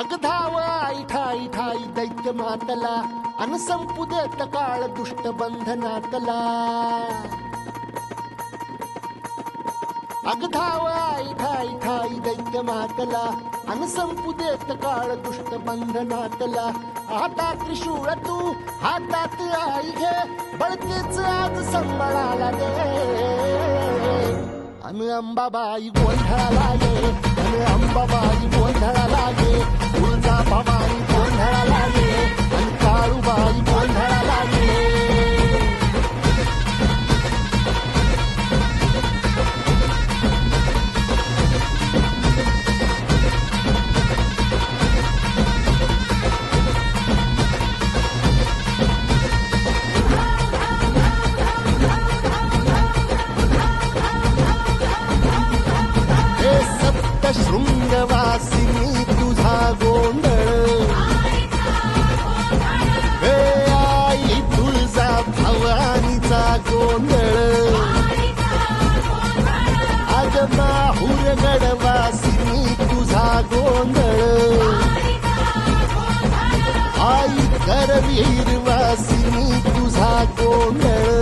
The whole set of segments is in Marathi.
अग धाव आई ठाई ठाई दैत्य मातला अन संपू देत काळ दुष्ट बंधनातला अग धाव आई ठाई ठाई दैत्य मातला अन संपू देत काळ दुष्ट बंधनातला आता त्रिशूळ तू हातात आई घे बळकेच आज संबळाला अंबाबाई गोंधळाला ये. अन अंबाबाई गोंधळाला ये. तुळजा गोंधळ. आज माहूर गडवासिनी तुझा गोंधळ. आई करवीर वासिनी तुझा गोंधळ.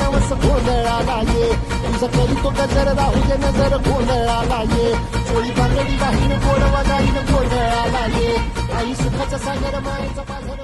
नवस गोंधळाला ये तुझं करीतो गजर राहू दे नजर गोंधळाला ये चोळी बांगडी राहीन गोडवा जाईन गोंधळाला ये आई सुखाचा सागर मायेचा पाझर